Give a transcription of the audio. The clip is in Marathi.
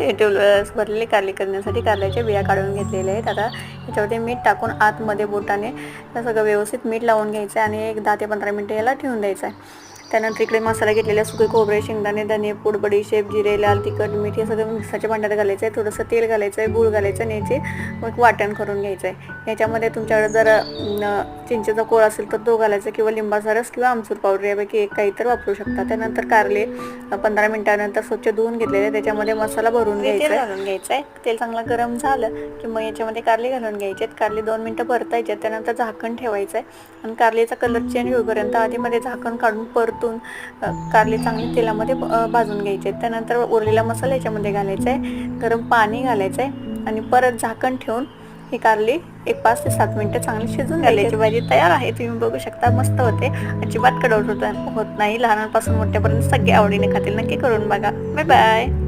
हे कारले करण्यासाठी कारल्याच्या बिया काढून घेतलेल्या आहेत. आता याच्यावरती मीठ टाकून आतमध्ये बोटाने सगळं व्यवस्थित मीठ लावून घ्यायचं आहे आणि एक दहा ते पंधरा मिनटं याला ठेवून द्यायचं आहे. त्यानंतर इकडे मसाला घेतलेला सुके खोबरे शेंगदाणे धने पूड बडीशेप जिरे लाल तिखट मीठ हे सगळं मिक्सरच्या भांड्यात घालायचं आहे. थोडंसं तेल घालायचं आहे गूळ घालायचं आणि याचे मग वाटण करून घ्यायचं आहे. याच्यामध्ये तुमच्याकडे जर चिंचेचा कोळ असेल तर तो घालायचा किंवा लिंबाचा रस किंवा आमचूर पावडर यापैकी एक काही तर वापरू शकता. त्यानंतर कारले पंधरा मिनिटानंतर स्वच्छ धुवून घेतलेले त्याच्यामध्ये मसाला भरून घ्यायचा घालून घ्यायचा आहे. तेल चांगलं गरम झालं की मग याच्यामध्ये कारले घालून घ्यायचे आहेत कारले दोन मिनटं परतायचे आहेत. त्यानंतर झाकण ठेवायचं आहे आणि कारलेचा कलर चेंज होईपर्यंत आधीमध्ये झाकण काढून परतून कारले चांगले तेलामध्ये भाजून घ्यायचे आहेत. त्यानंतर उरलेला मसाला याच्यामध्ये घालायचा आहे गरम पाणी घालायचं आहे आणि परत झाकण ठेवून ही कारली एक पाच ते सात मिनिटं चांगली शिजून घालायची. भाजी तयार आहे. तुम्ही बघू शकता मस्त होते. अजिबात कडवट होत होत नाही. लहानांपासून मोठ्यापर्यंत सगळे आवडीने खातील. नक्की करून बघा. Bye bye.